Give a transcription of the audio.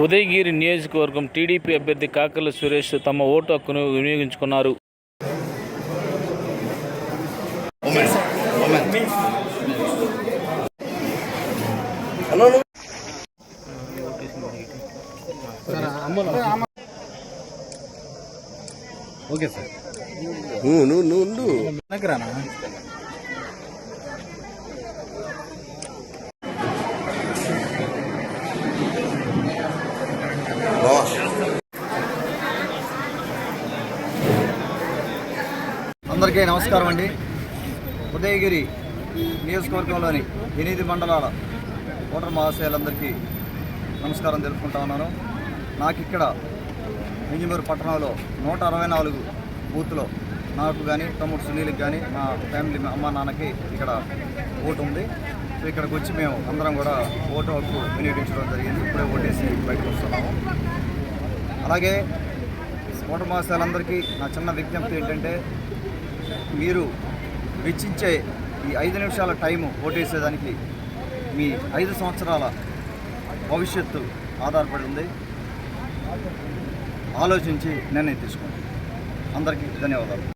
ఉదయగిరి నియోజకవర్గం టీడీపీ అభ్యర్థి కాకర్ల సురేష్ తమ ఓటు హక్కును వినియోగించుకున్నారు. Okay sir. నువ్వు నువ్వు నువ్వు అందరికీ నమస్కారం అండి. ఉదయగిరి నియోజకవర్గంలోని ఎనిమిది మండలాల ఓటర్ మహాశయాలందరికీ నమస్కారం తెలుపుకుంటా ఉన్నాను. నాకు ఇక్కడ ఇంజనీర్ పట్టణంలో నూట అరవై నాలుగు బూత్లో నాకు కానీ తమ్ముడు సునీల్కి కానీ మా ఫ్యామిలీ అమ్మ నాన్నకి ఇక్కడ ఓటు ఉంది. సో ఇక్కడికి వచ్చి మేము అందరం కూడా ఓటు హక్కు వినియోగించడం జరిగింది. ఇప్పుడే ఓటేసి బయటకు వస్తున్నాము. అలాగే ఓటర్ మహాశయాలందరికీ నా చిన్న విజ్ఞప్తి ఏంటంటే మీరు వెచ్చించే ఈ ఐదు నిమిషాల టైము ఓటేసేదానికి మీ ఐదు సంవత్సరాల భవిష్యత్తు ఆధారపడి ఉంది. ఆలోచించి నిర్ణయం తీసుకోండి. అందరికీ ధన్యవాదాలు.